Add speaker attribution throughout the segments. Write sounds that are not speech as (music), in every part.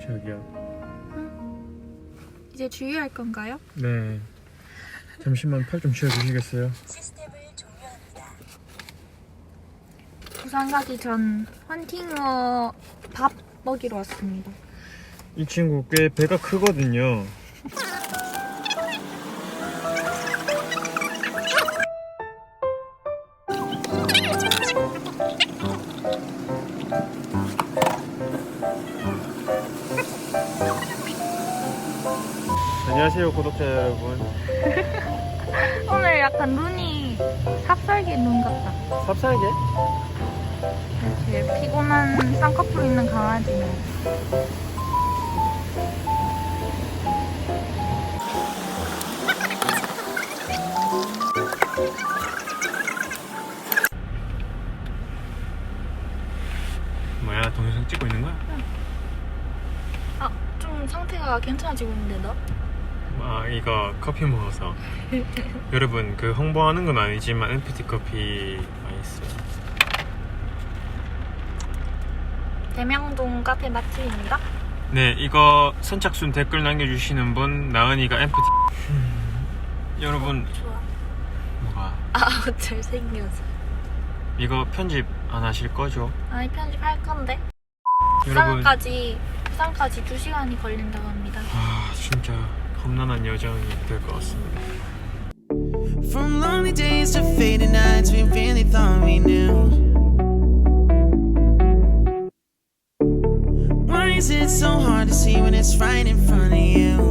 Speaker 1: 저기요.
Speaker 2: 이제 주의할 건가요?
Speaker 1: 네. 잠시만 팔좀 치워주시겠어요?
Speaker 2: 부산 가기 전 헌팅어 밥 먹이러 왔습니다.
Speaker 1: 이 친구 꽤 배가 크거든요. 안녕하세요 구독자 여러분. (laughs)
Speaker 2: 오늘 약간 눈이 삽살개 눈 같다.
Speaker 1: 삽살개?
Speaker 2: 이렇게 피곤한 쌍꺼풀 있는 강아지는
Speaker 1: 있는 거야?
Speaker 2: 아, 좀 상태가 괜찮아지고 있는데 너?
Speaker 1: 아 이거 커피 먹어서 (laughs) 여러분 그 홍보하는 건 아니지만 NPT 커피 맛있어요
Speaker 2: 대명동 카페 맛집입니다.
Speaker 1: 네 이거 선착순 댓글 남겨주시는 분 나은이가 NPT (laughs) 여러분
Speaker 2: 좋아.
Speaker 1: 뭐가
Speaker 2: 아, (laughs) 잘생겨서.
Speaker 1: 이거 편집 안 하실 거죠?
Speaker 2: 아니, 편집할 건데.
Speaker 1: 여러분
Speaker 2: 부산까지, 부산까지 2시간이 걸린다고 합니다.
Speaker 1: 아 진짜 험난한 여정이 될 것 같습니다
Speaker 3: From lonely days to faded nights, we really thought we knew. Why is it so hard to see when it's right in front of you?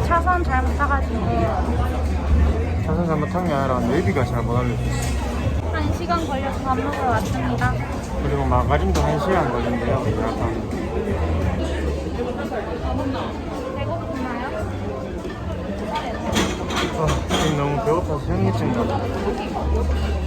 Speaker 2: 차선 잘못 타가지고.
Speaker 1: 차선 잘못한 게 아니라 내비가 잘못 알려줬어.
Speaker 2: 1시간 걸려서 밥 먹으러 왔습니다.
Speaker 1: 그리고 마가린도 1시간 걸린대요 예약하면
Speaker 2: 배고프나요?
Speaker 1: 아, 지금 너무 배고파서 현기증
Speaker 2: 나비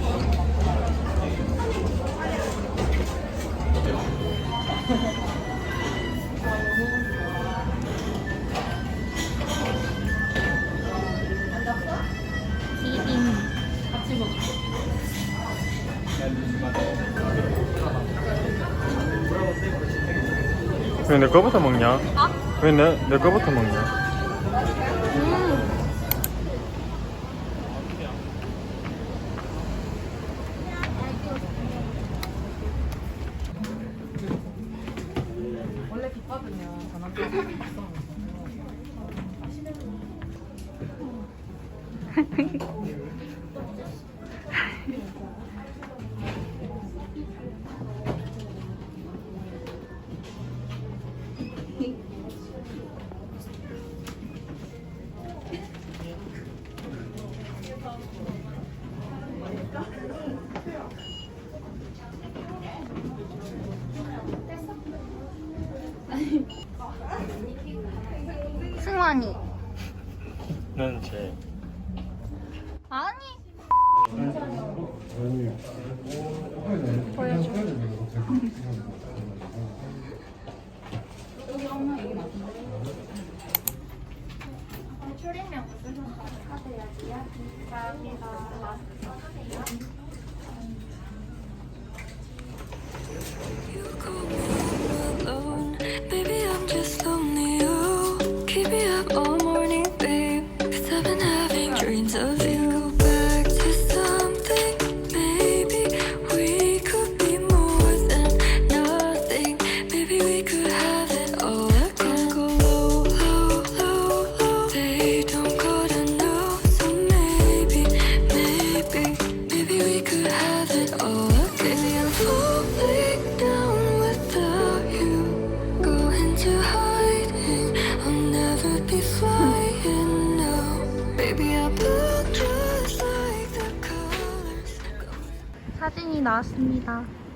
Speaker 1: 왜 내 거부터 먹냐?
Speaker 2: 어?
Speaker 1: 왜 내, 내 거부터 먹냐?
Speaker 2: 음. 승환이. (laughs) 아니. 보여줘.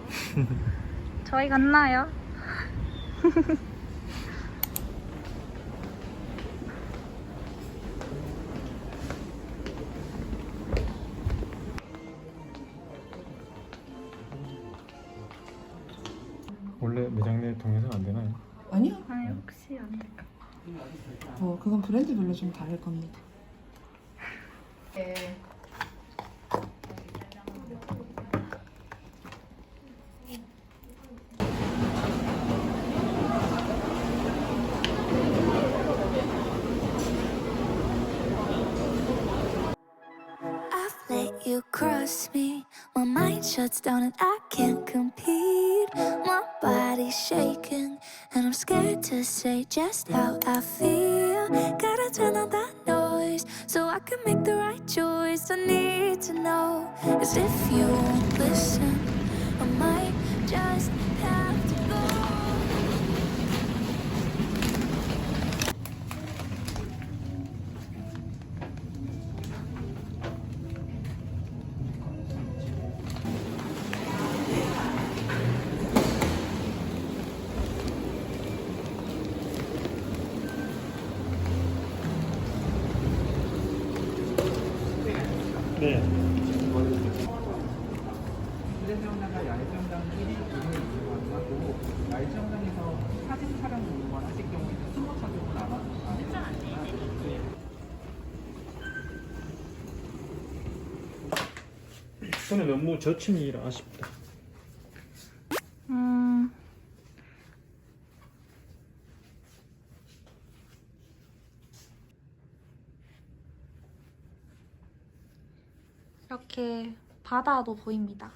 Speaker 2: (laughs) 저희 갔나요? (laughs)
Speaker 1: 원래 매장 내 동영상 안 되나요?
Speaker 4: 아니요.
Speaker 2: 아니 혹시 안 될까?
Speaker 4: 어, 그건 브랜드별로 좀 다를 겁니다.
Speaker 5: I've cross me. My mind shuts down and I can't compete. My body's shaking, and I'm scared to say just how I feel. Gotta turn on that noise so I can make the right choice. I need to know is if you won't listen, I might just
Speaker 1: 손에 너무 젖힘이 아쉽다.
Speaker 2: 음. 이렇게 바다도 보입니다.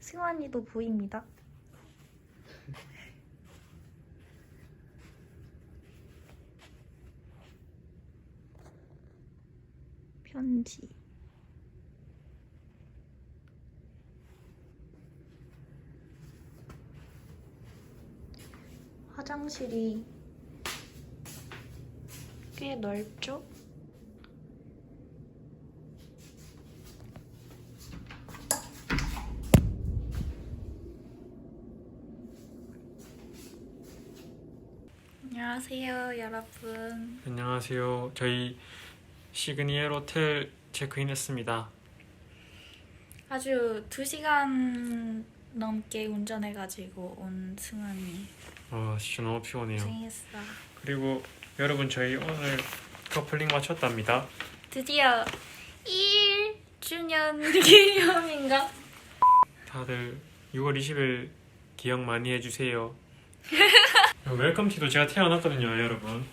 Speaker 2: 승환이도 보입니다. 편지. 화장실이 꽤 넓죠? 안녕하세요, 여러분.
Speaker 1: 안녕하세요. 저희 시그니엘 호텔 체크인 했습니다.
Speaker 2: 아주 2시간 넘게 운전해가지고 온 승환이
Speaker 1: 아 진짜 너무 피곤해요.
Speaker 2: 고생했어.
Speaker 1: 그리고 여러분 저희 오늘 커플링 마쳤답니다.
Speaker 2: 드디어 1주년 (laughs) 기념인가?
Speaker 1: 다들 6월 20일 기억 많이 해주세요. (laughs) 웰컴 티도 제가 태어났거든요, 여러분.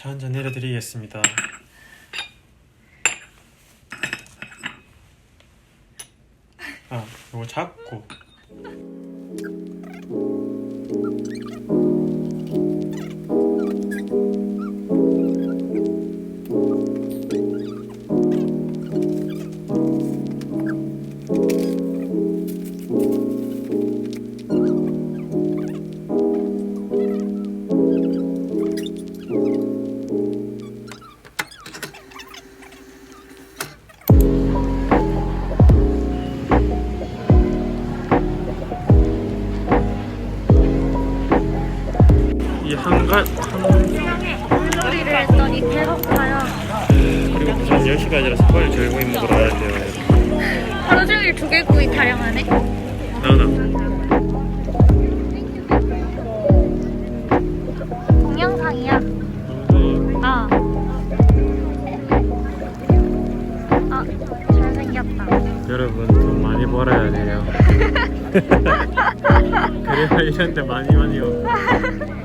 Speaker 1: 차 한 잔 내려드리겠습니다. 아, 이거 작고.
Speaker 2: 했더니 배고파요.
Speaker 1: 그리고 부산 10시까지라서 빨리 저희고기 먹으러 가야 돼요.
Speaker 2: 하루 종일 조개구이 타령하네.
Speaker 1: 나나.
Speaker 2: 동영상이야. 아. 아, 잘생겼다.
Speaker 1: 여러분 돈 많이 벌어야 돼요. (laughs) (laughs) 그래야 이런 데 많이 많이 오고.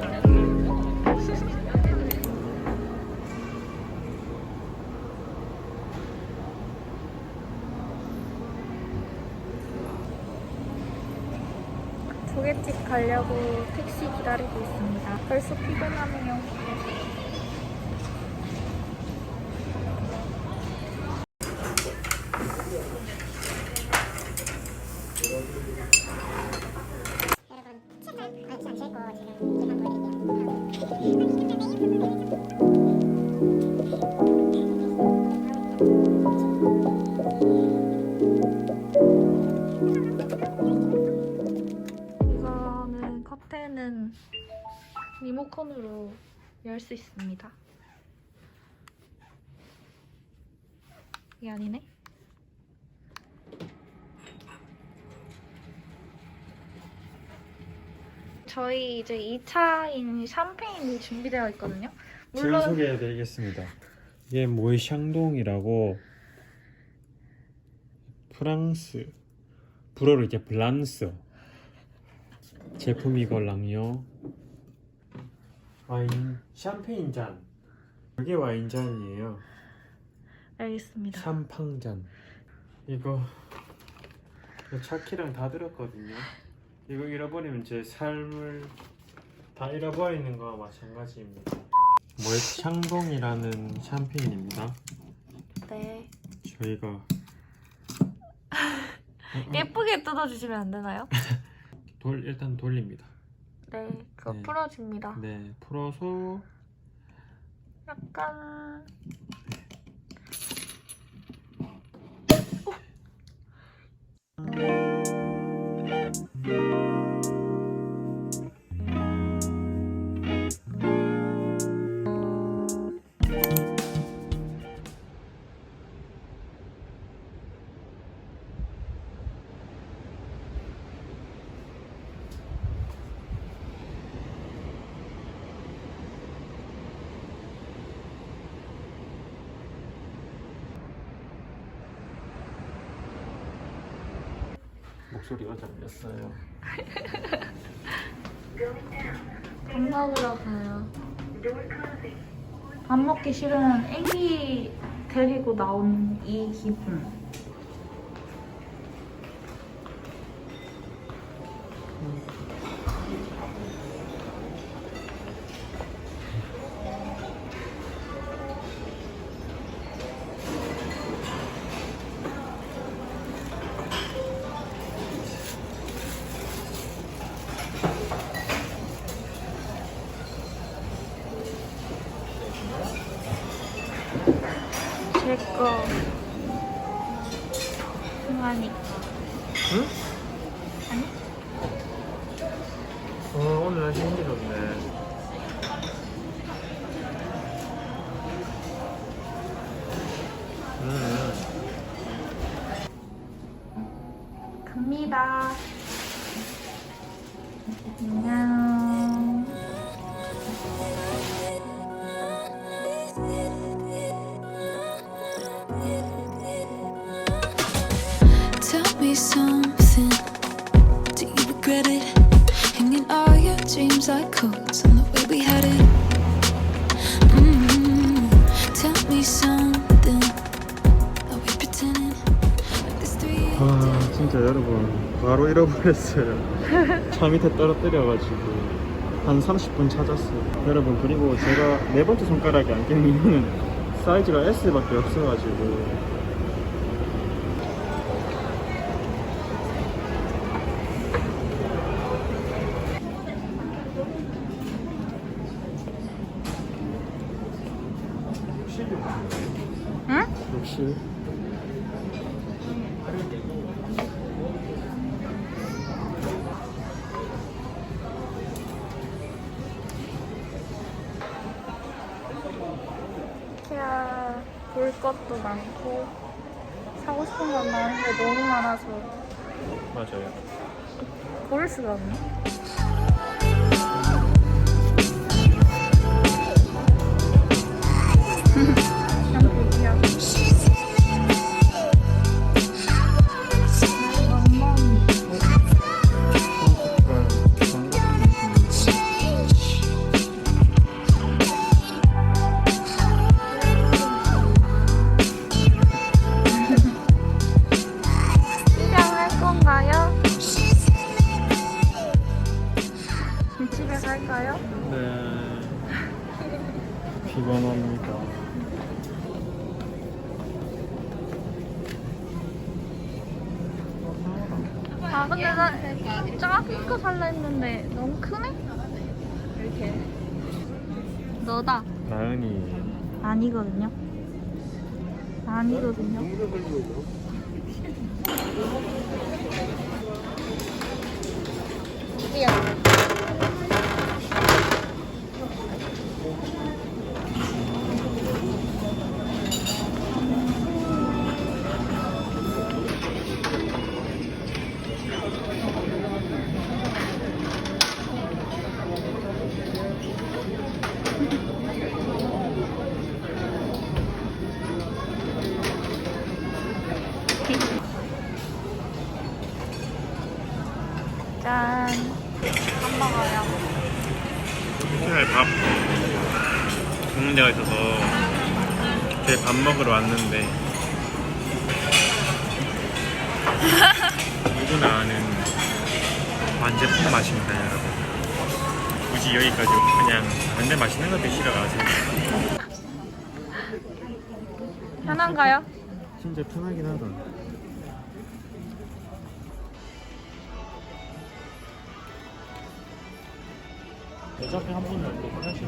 Speaker 2: 가려고 택시 기다리고 있습니다. 벌써 피곤하네요. 열 수 있습니다. 이게 아니네. 저희 이제 2차인 샴페인이 준비되어 있거든요.
Speaker 1: 지금
Speaker 2: 물론
Speaker 1: 소개해드리겠습니다. 이게 모이 샹동이라고 프랑스 불어로 이제 블란스 제품이걸랑요. 와인 샴페인 잔. 이게 와인 잔이에요.
Speaker 2: 알겠습니다.
Speaker 1: 샴팡 잔. 이거 이거 차키랑 다 들었거든요. 이거 잃어버리면 제 삶을 다 잃어버리는 거와 마찬가지입니다. 모에 샹동이라는 샴페인입니다.
Speaker 2: 네.
Speaker 1: 저희가 (laughs)
Speaker 2: 예쁘게 뜯어주시면 안 되나요? (laughs)
Speaker 1: 돌 일단 돌립니다.
Speaker 2: 네, 그거
Speaker 1: 네.
Speaker 2: 풀어줍니다.
Speaker 1: 네, 풀어서
Speaker 2: 약간
Speaker 1: 목소리가 잠겼어요.
Speaker 2: 밥 먹으러 가요. 밥 먹기 싫은 애기 데리고 나온 이 기분.
Speaker 1: 어, 오늘 날씨
Speaker 5: dreams like coats on the way we had it. mm Tell me something. Are we pretending like this three?
Speaker 1: 아 진짜 여러분 바로 잃어버렸어요 차 밑에 떨어뜨려가지고 한 30분 찾았어요 여러분 그리고 제가 네 번째 손가락에 안 끼는 이유는 사이즈가 S밖에 없어가지고
Speaker 2: 응?
Speaker 1: 역시
Speaker 2: 이케아 볼 것도 많고 사고 싶은 건 많은데 너무 많아서
Speaker 1: 맞아요
Speaker 2: 고를 수가 없네. 샴푸기야. (laughs) 멍멍 아 근데 나 작은 거 살라 했는데 너무 크네? 이렇게. 너다.
Speaker 1: 나은이.
Speaker 2: 아니거든요. 아니거든요. 이야
Speaker 5: 밥 먹으러 왔는데. 누구나 아는 완제품 맛입니다 여러분? 굳이 여기까지 그냥 완전 맛있는 거 드시러 가세요
Speaker 2: 편한가요?
Speaker 5: 진짜 편하긴 하다. 어차피 한 번은 또 화장실